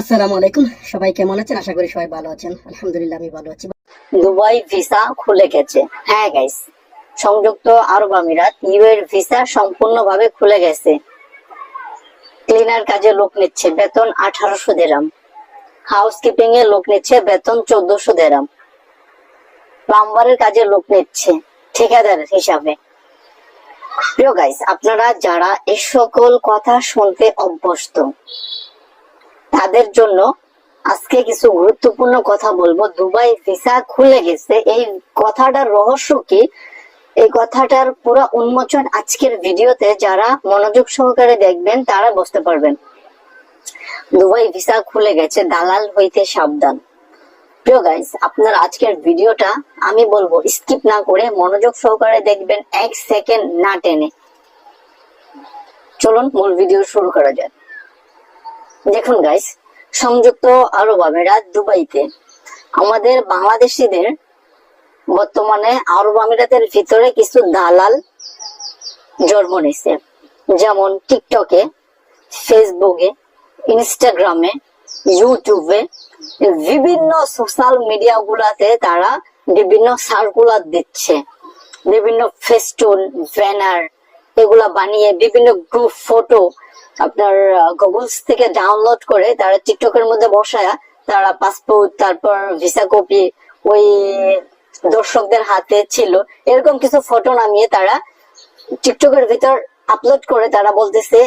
আসসালামু আলাইকুম। সবাই কেমন আছেন? আশা করি সবাই ভালো আছেন। আলহামদুলিল্লাহ, আমি ভালো আছি। দুবাই ভিসা খুলে গেছে। হ্যাঁ গাইস সংযুক্ত আরব আমিরাত ইউ এর ভিসা সম্পূর্ণভাবে খুলে গেছে। ক্লিনার কাজে লোক নিচ্ছে বেতন আঠারোশো দেরাম। হাউসকিপিং এ লোক নিচ্ছে বেতন চোদ্দশো দেরাম। প্লাম্বারের কাজে লোক নিচ্ছে ঠিকাদার হিসাবে। প্রিয় গাইস আপনারা যারা এ সকল কথা শুনতে অভ্যস্ত তাদের জন্য আজকে কিছু গুরুত্বপূর্ণ কথা বলব। দুবাই ভিসা খুলে গেছে। এই কথাটার রহস্য কি? এই কথাটার পুরো উন্মোচন আজকের ভিডিওতে যারা মনোযোগ সহকারে দেখবেন, তারা বুঝতে পারবেন। দুবাই ভিসা খুলে গেছে। দালাল হইতে সাবধান। প্রিয় গাইস আপনার আজকের ভিডিওটা আমি বলব স্কিপ না করে মনোযোগ সহকারে দেখবেন, এক সেকেন্ড না টেনে। চলুন মূল ভিডিও শুরু করা যাক। দেখুন গাইস সংযুক্ত আরব আমিরাত দুবাইতে। আমাদের বাংলাদেশিদের বর্তমানে আরব আমিরাতের ভিতরে কিছু দালাল জন্ম নিছে যেমন টিকটকে ফেসবুকে ইনস্টাগ্রামে ইউটিউবে বিভিন্ন সোশ্যাল মিডিয়া গুলাতে তারা বিভিন্ন সার্কুলার দিচ্ছে। বিভিন্ন ফেস্টুন ব্যানার এগুলা বানিয়ে বিভিন্ন গ্রুপ ফটো আপনার গুগলস থেকে ডাউনলোড করে তারা টিকটকের মধ্যে বসায় তারা পাসপোর্ট তারপর ভিসা কপি ওই দর্শকদের হাতে ছিল। এরকম কিছু ফটো নামিয়ে তারা টিকটকের ভিতর আপলোড করে তারা বলতেছে,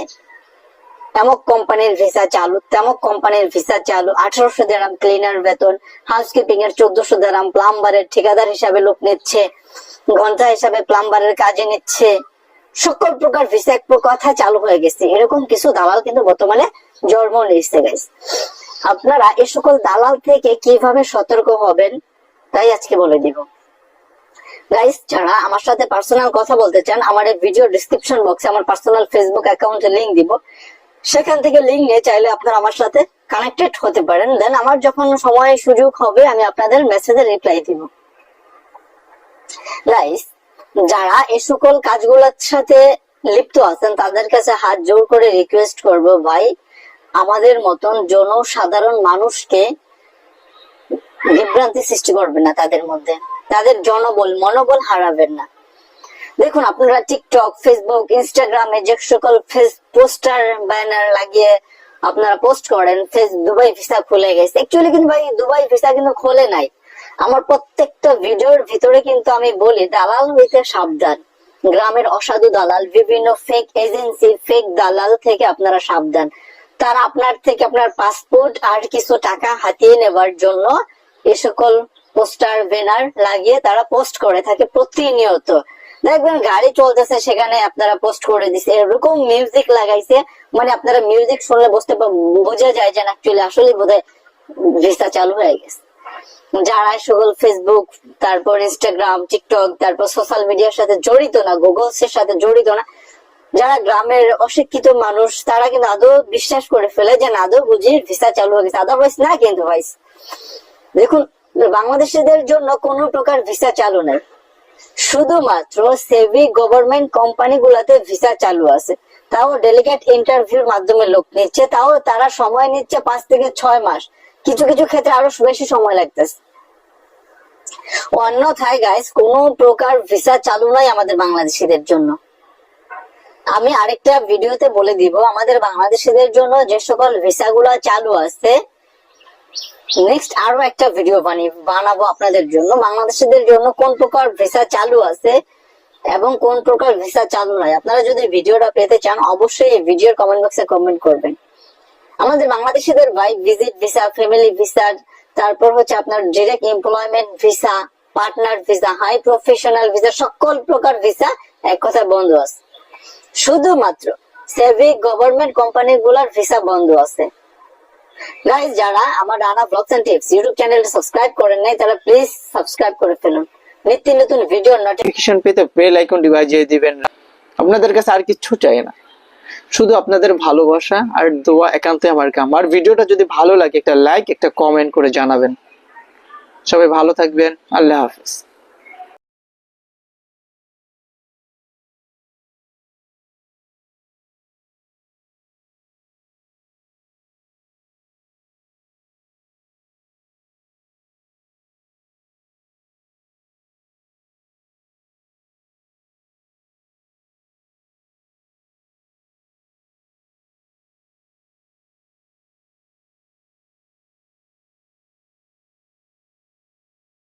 এমক কোম্পানির ভিসা চালু, তেমক কোম্পানির ভিসা চালু, আঠারোশো দেরাম ক্লিনার বেতন হাউসকিপিং এর চোদ্দশো দেরাম প্লাম্বারের ঠিকাদার হিসাবে লোক নিচ্ছে, ঘণ্টা হিসাবে প্লাম্বারের কাজে নিচ্ছে। সকল প্রকার ভিসা কথা চালু হয়ে গেছে। এরকম কিছু দালাল কিন্তু বর্তমানে জন্ম নিয়েছে গাইস আপনারা এ সকল দালাল থেকে কীভাবে সতর্ক হবেন, তাই আজকে বলে দিব। গাইস যারা আমার সাথে পার্সোনাল কথা বলতে চান, আমার এই ভিডিও ডিসক্রিপশন বক্সে আমার পার্সোনাল ফেসবুক অ্যাকাউন্টে লিংক দিব। সেখান থেকে লিংক নিয়ে চাইলে আপনারা আমার সাথে কানেক্টেড হতে পারেন। দেন আমার যখন সময় সুযোগ হবে, আমি আপনাদের মেসেজে রিপ্লাই দিব। গাইস যারা এই সকল কাজগুলোর সাথে লিপ্ত আছেন, তাদের কাছে হাত জোর করে রিকোয়েস্ট করব ভাই, আমাদের মতন জনসাধারণ মানুষকে বিভ্রান্তি সৃষ্টি করবেন না তাদের মধ্যে। তাদের জনবল, মনোবল হারাবেন না। দেখুন, আপনারা টিকটক ফেসবুক ইনস্টাগ্রামে যে সকল পোস্টার ব্যানার লাগিয়ে আপনারা পোস্ট করেন ফেস দুবাই ভিসা খুলে গেছে। অ্যাকচুয়ালি কিন্তু ভাই দুবাই ভিসা কিন্তু খোলে নাই। আমার প্রত্যেকটা ভিডিওর ভিতরে কিন্তু আমি বলি, দালাল হইতে সাবধান। গ্রামের অসাধু দালাল, বিভিন্ন ফেক এজেন্সি ফেক দালাল থেকে আপনারা সাবধান। তারা আপনার থেকে আপনার পাসপোর্ট আর কিছু টাকা হাতিয়ে নেবার জন্য এ সকল পোস্টার, ব্যানার লাগিয়ে তারা পোস্ট করে থাকে প্রতিনিয়ত। দেখবেন গাড়ি চলতেছে, সেখানে আপনারা পোস্ট করে দিছে। এরকম মিউজিক লাগাইছে মানে আপনারা মিউজিক শুনলে বুঝতে বোঝা যায় যে অ্যাকচুয়ালি আসলে বোধহয় ভিসা চালু হয়ে গেছে। যারা সকল ফেসবুক তারপর ইনস্টাগ্রাম টিকটক তারপর সোশ্যাল মিডিয়ার সাথে জড়িত না গুগলস এর সাথে জড়িত না, যারা গ্রামের অশিক্ষিত মানুষ, তারা কিন্তু আদৌ বিশ্বাস করে ফেলে যে আদৌ বুঝি ভিসা চালু হয়ে গেছে। আদারওয়াইজ না কিন্তু ভাইস। দেখুন, বাংলাদেশিদের জন্য কোন প্রকার ভিসা চালু নেই। শুধুমাত্র সেভি গভর্নমেন্ট কোম্পানি গুলাতে ভিসা চালু আছে। তাও ডেলিগেট ইন্টারভিউর মাধ্যমে লোক নিচ্ছে, তাও তারা সময় নিচ্ছে পাঁচ থেকে ছয় মাস। কিছু কিছু ক্ষেত্রে আরও বেশি সময় লাগতেছে। অন্যথায় গাইস কোনো প্রকার ভিসা চালু নাই আমাদের বাংলাদেশিদের জন্য। আমি আরেকটা ভিডিওতে বলে দিব, আমাদের বাংলাদেশিদের জন্য যে সকল ভিসা গুলা চালু আছে নেক্সট আরও একটা ভিডিও বানিয়ে বানাবো আপনাদের জন্য। বাংলাদেশিদের জন্য কোন প্রকার ভিসা চালু আছে এবং কোন প্রকার ভিসা চালু নয় আপনারা যদি ভিডিওটা পেতে চান, অবশ্যই এই ভিডিওর কমেন্ট বক্সে কমেন্ট করবেন। আমাদের বাংলাদেশিদের ভাই ভিজিট ভিসা ফ্যামিলি ভিসা তারপর হচ্ছে আপনার direct employment visa partner visa high professional visa সকল প্রকার ভিসা এক কথা বন্ধ আছে। শুধুমাত্র গভর্নমেন্ট কোম্পানি গুলার ভিসা বন্ধ আছে। গাইজ যারা আমার Rana blogs and tips YouTube চ্যানেলটা সাবস্ক্রাইব করেন নাই, তারা প্লিজ সাবস্ক্রাইব করে ফেলুন। নিত্য নতুন ভিডিও নোটিফিকেশন পেতে বেল আইকনটি বাজিয়ে দিবেন আপনাদের কাছে আর কিছু চাই না। শুধু আপনাদের ভালোবাসা আর দোয়া একান্তই আমার কাম। আর ভিডিওটা যদি ভালো লাগে, একটা লাইক একটা কমেন্ট করে জানাবেন। সবাই ভালো থাকবেন। আল্লাহ হাফেজ।